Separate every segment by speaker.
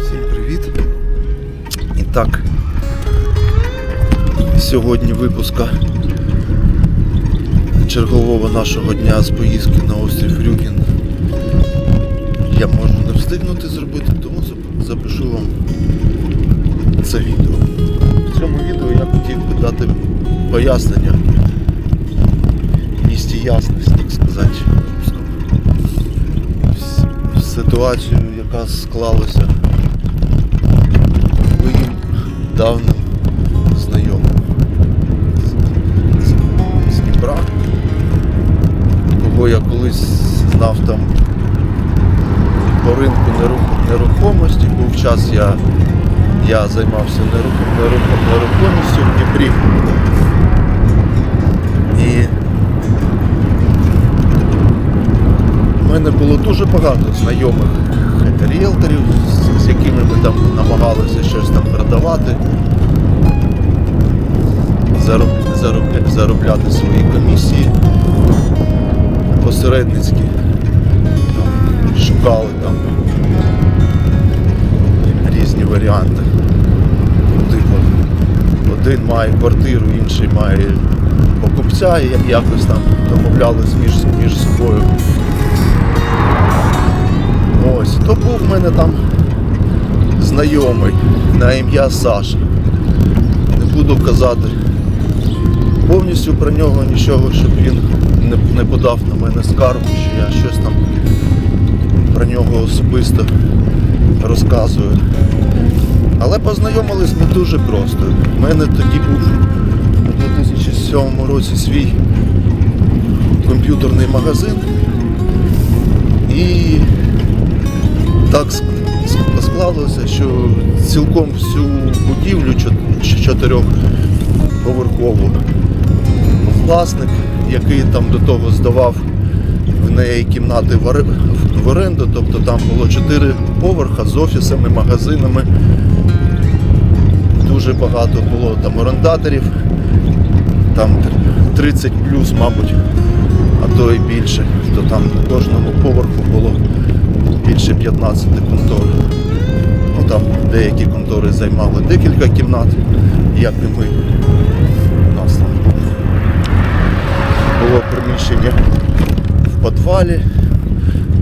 Speaker 1: Всім привіт. І так, сьогодні випуска чергового нашого дня з поїздки на острів Рюкін. Я можу не встигнути зробити, тому запишу вам це відео. Хотів би дати пояснення місті ясність, так сказати, в ситуацію, яка склалася моїм давним знайомим з, Дніпра, я колись знав там по ринку нерухомості. Був час я, я займався нерухом, нерухом, нерухомістю в Дніпрі. І в мене було дуже багато знайомих ріелторів, з, якими ми там намагалися щось там продавати, зароб, зароб, заробляти свої комісії посередницькі, шукали там різні варіанти. Один має квартиру, інший має покупця, і якось там домовлялись між, між собою. Ось, то був в мене там знайомий на ім'я Саша. Не буду казати повністю про нього нічого, щоб він не подав на мене скаргу, що я щось там про нього особисто розказую. Але познайомились ми дуже просто. У мене тоді був у 2007 році свій комп'ютерний магазин. І так ск- ск- склалося, що цілком всю будівлю чот- чотирьохповерхову власник, який там до того здавав в неї кімнати в оренду, тобто там було чотири поверха з офісами, магазинами. Дуже багато було там орендаторів, там 30 плюс, мабуть, а то і більше, то там на кожному поверху було більше 15 контор. Ну там деякі контори займали декілька кімнат, як і ми. У нас там було приміщення в підвалі.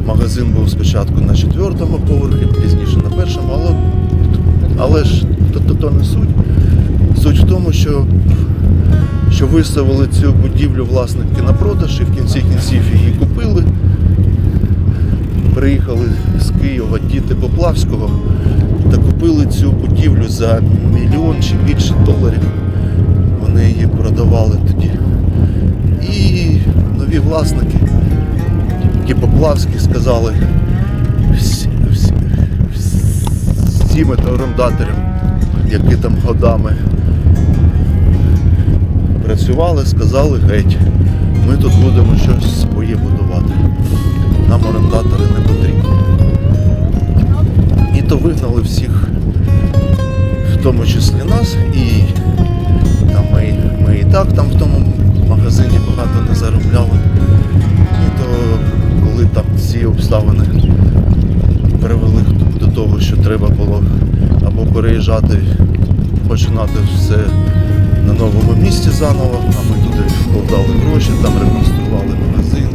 Speaker 1: Магазин був спочатку на четвертому поверхі, пізніше на першому, але, але ж то, то, то не суть. Суть в тому, що, що виставили цю будівлю власники на продаж і в кінці кінців її купили. Приїхали з Києва діти Поплавського та купили цю будівлю за мільйон чи більше доларів. Вони її продавали тоді. І нові власники, ті Поплавські, сказали всі, всі, всім орендаторам, які там годами працювали, сказали геть, ми тут будемо щось своє будувати. Нам орендатори не потрібні. І то вигнали всіх, в тому числі нас, і там ми, ми і так там в тому магазині багато не заробляли. Переїжджати, починати все на новому місці заново, а ми туди вкладали гроші, там реконструювали магазин,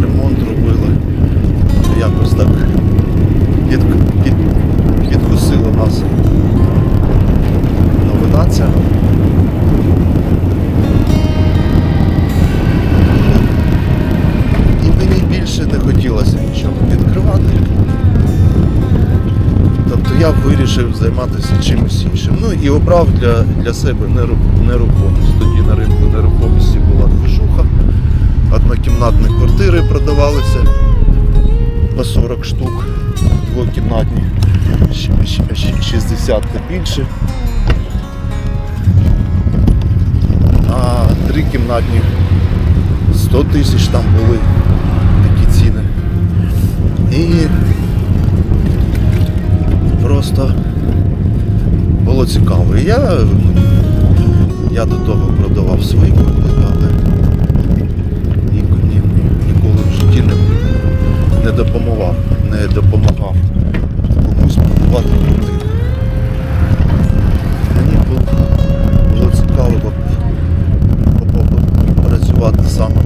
Speaker 1: ремонт робили. Якось так під, під, підкусила нас новина ця. І мені більше не хотілося нічого відкривати. Я вирішив займатися чимось іншим. Ну і обрав для, для себе нерухомість. Тоді на ринку нерухомості була движуха. Однокімнатні квартири продавалися по 40 штук, двокімнатні, щ- щ- щ- 60 та більше. А трикімнатні 100 тисяч там були такі ціни. І було цікаво. І я Я до того продавав свої квартири, але ні, ні, ніколи в житті не, не допомагав, не допомагав комусь продавати квартири. Мені було, цікаво працювати саме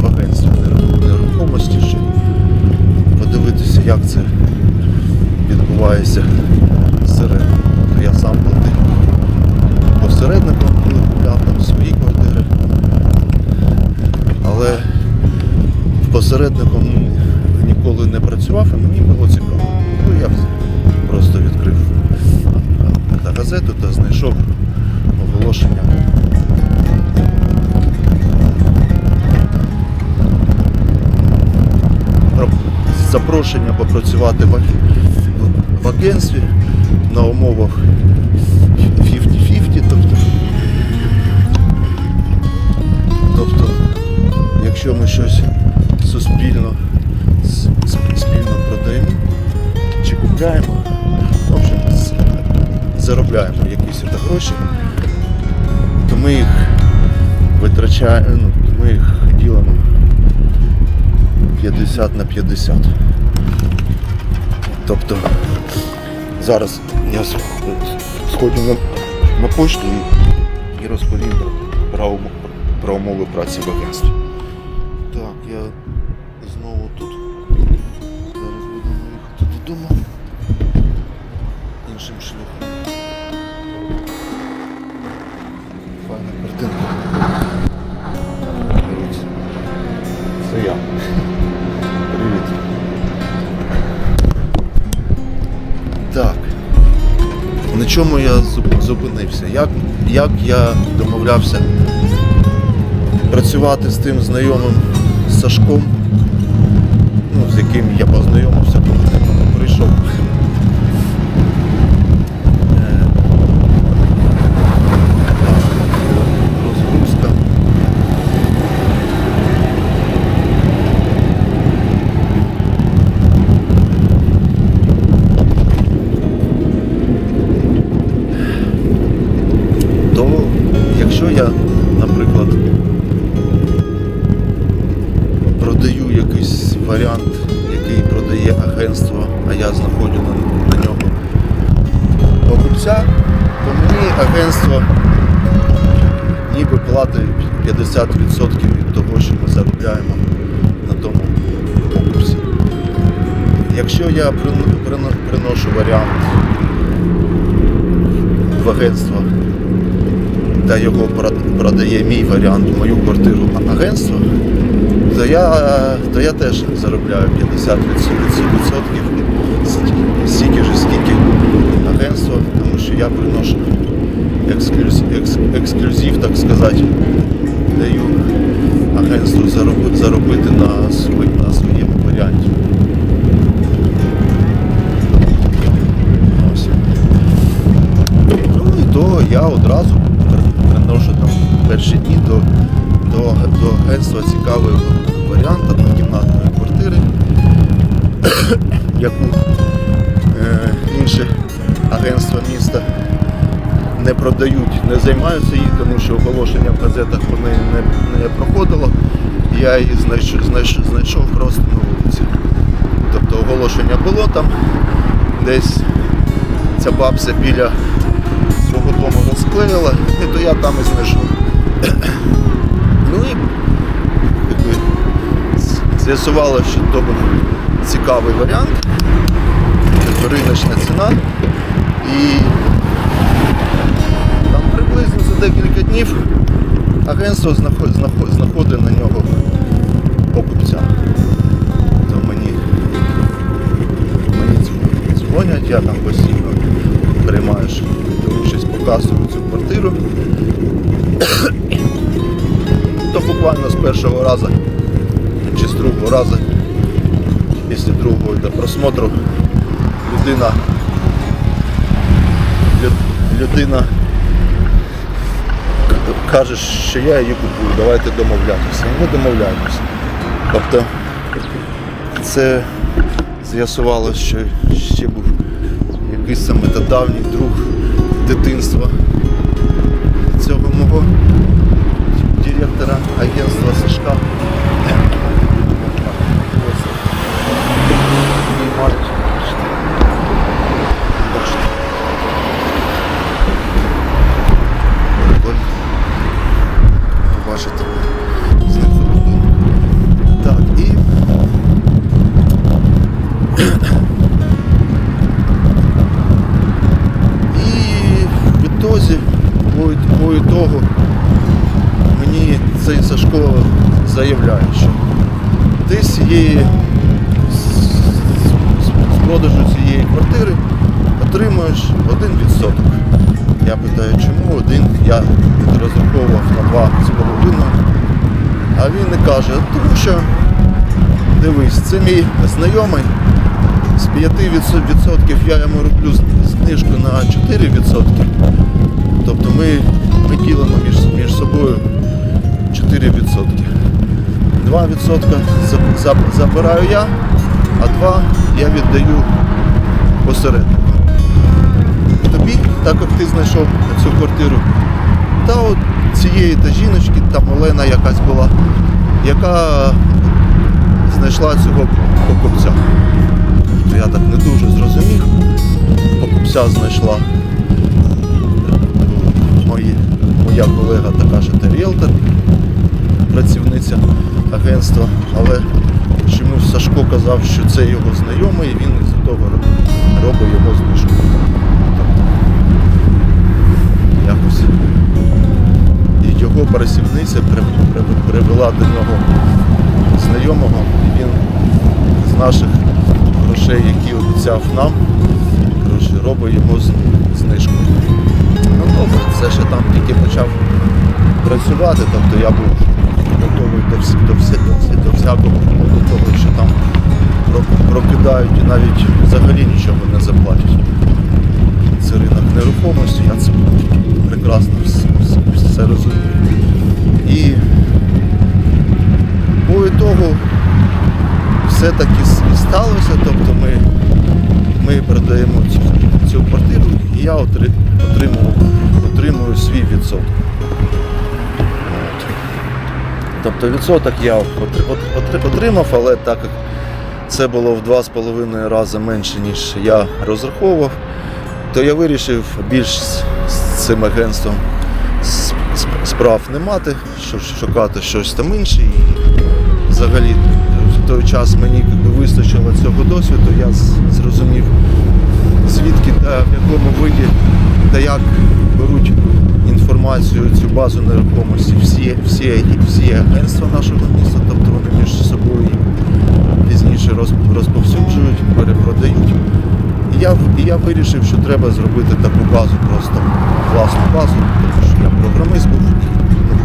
Speaker 1: в агентстві нерухомості, щоб подивитися, як це відбувається 50 на 50. Тобто зараз я сходжу на, на пошту і, і розповім про, про, про умови праці в агентстві. Так, я знову тут. Зараз будемо їхати додому. Іншим шляхом. Файна картинка. Це я. На чому я зупинився? Як, як я домовлявся працювати з тим знайомим Сашком, ну, з яким я познайомився, коли прийшов. А на, на нього покупця, то мені агентство ніби платить 50% від того, що ми заробляємо на тому покупці. Якщо я прин- прин- приношу варіант в агентство та його продає мій варіант мою квартиру агентство, то я, то я теж заробляю 50% відсотків стільки ж, скільки агентство, тому що я приношу ексклюзив, ексклюзив так сказати, даю агентству заробити, заробити на, на своєму варіанті. Ну і то я одразу приношу там перші дні до, до, до агентства цікавий варіант однокімнатної квартири, яку е, інші агентства міста не продають, не займаються їх, тому що оголошення в газетах вони не, не проходило. Я її знайшов, знайшов, знайшов просто на вулиці. Тобто оголошення було там, десь ця бабця біля свого дому розклеїла, і то я там і знайшов. ну і з'ясувалося, що то був цікавий варіант, риночна ціна. І там приблизно за декілька днів агентство знаход- що я її купую, давайте домовлятися. Ми домовляємося. Тобто це з'ясувалося, що ще був якийсь саме та давній друг дитинства цього мого директора агентства Сашка. Заявляє, що ти з цієї з, продажу цієї квартири отримуєш 1%. Я питаю, чому один? Я розраховував на 2,5. А він і каже, тому що дивись, це мій знайомий. З 5% я йому роблю знижку на 4%. Тобто ми, ми ділимо між, між собою 4%. 2% за- за- забираю я, а 2% я віддаю посереднику. Тобі, так як ти знайшов цю квартиру, та от цієї та жіночки, там Олена якась була, яка знайшла цього покупця. Я так не дуже зрозумів. Покупця знайшла моя колега така ж та ріелтор, працівниця агентства, але чомусь Сашко казав, що це його знайомий, і він із-за того робить йому знижку. Тобто, якось і його працівниця при- при- привела до нього знайомого, і він з наших грошей, які обіцяв нам, коротше, робить йому знижку. Ну добре, це ще там тільки почав працювати, тобто я був готовий до, до, до, до всякого, до того, що там прокидають і навіть взагалі нічого не заплатять. Це ринок нерухомості, я це прекрасно вс- вс- все розумію. І по ітогу все-таки і сталося, тобто ми, ми продаємо цю, цю квартиру і я отримую, отримую свій відсоток. Тобто відсоток я отри- отримав, але так як це було в 2,5 рази менше, ніж я розраховував, то я вирішив більш з цим агентством справ не мати, щоб шукати щось там інше. І взагалі в той час мені вистачило цього досвіду, я зрозумів, звідки та в якому виді та як беруть інформацію, цю базу нерухомості, всі, всі, всі агентства нашого міста, тобто вони між собою пізніше розповсюджують, перепродають. І я, я вирішив, що треба зробити таку базу, просто власну базу, тому що я програмист був,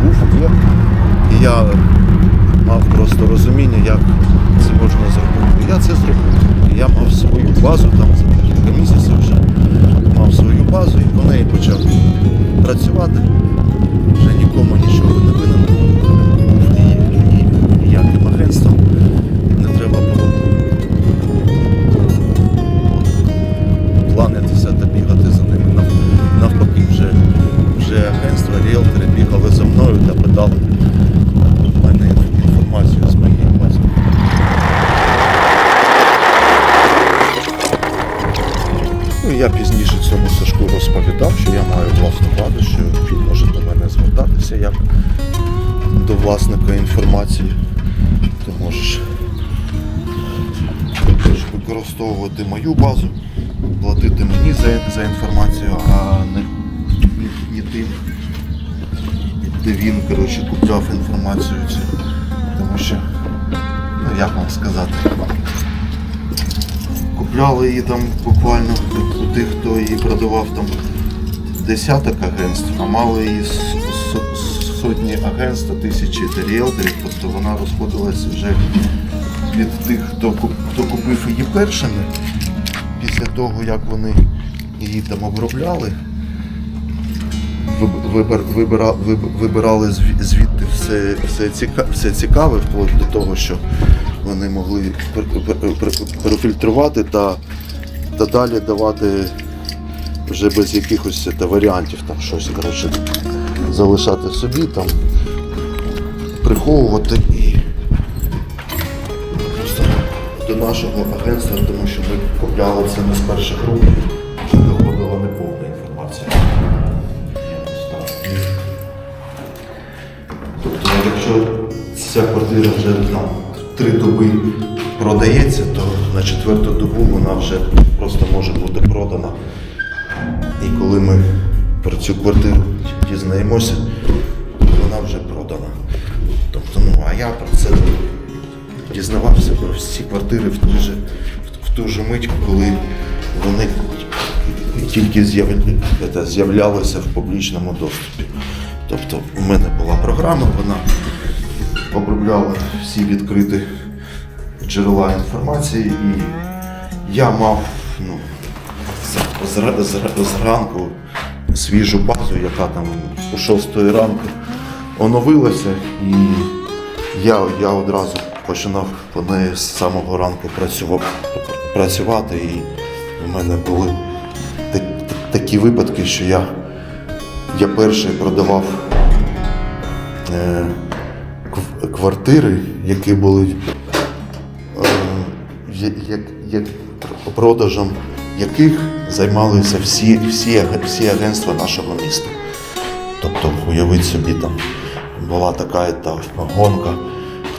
Speaker 1: був, є. І я мав просто розуміння, як це можна зробити. Я це зробив. Я мав свою базу там за декілька місяців вже. Базу і по неї почав працювати. Вже нікому нічого не винен мою платити мені за, за інформацію, а не, не, де він коротше, купляв інформацію. Тому що, ну як вам сказати, купляли її там буквально у тих, хто її продавав там десяток агентств, а мали її сотні агентств, тисячі ріелторів, тобто вона розходилася вже від тих, хто купив її першими, після того, як вони її там обробляли, виб- вибир, вибира, виб- вибирали звідти все, все, ціка, все цікаве, вплоть до того, що вони могли пер- пер- пер- перефільтрувати та, та далі давати вже без якихось та, варіантів там щось коротше, залишати собі, там, приховувати нашого агентства, тому що ми купляли це не з перших рук, вже доходила неповна інформація. Тобто якщо ця квартира вже там три доби продається, то на четверту добу вона вже просто може бути продана. І коли ми про цю квартиру дізнаємося, вона вже продана. Тобто, ну, а я про це дізнавався про всі квартири в ту же, в ту же мить, коли вони тільки це, з'являлися в публічному доступі. Тобто у мене була програма, вона обробляла всі відкриті джерела інформації, і я мав ну, зранку свіжу базу, яка там о 6 ранку оновилася, і я, я одразу починав по неї з самого ранку працювати, і в мене були та- та- такі випадки, що я, я перший продавав е, квартири, які були е, як, як продажем яких займалися всі, всі, всі агентства нашого міста. Тобто, уявіть собі, там була така та гонка,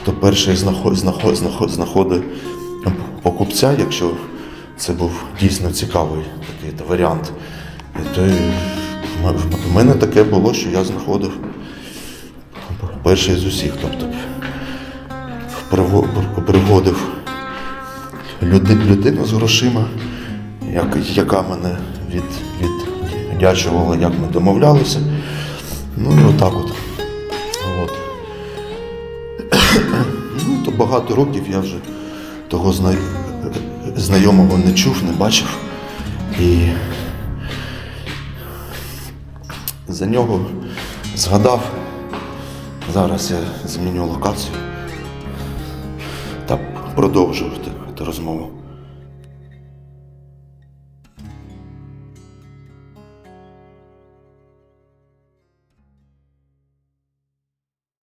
Speaker 1: хто перший знаход, знаход, знаходить покупця, якщо це був дійсно цікавий такий варіант. То в мене таке було, що я знаходив перший з усіх. Тобто приводив людину з грошима, яка мене від, віддячувала, як ми домовлялися. Ну і отак от. от. Ну, то багато років я вже того зна... знайомого не чув, не бачив. І за нього згадав. Зараз я зміню локацію та продовжувати розмову.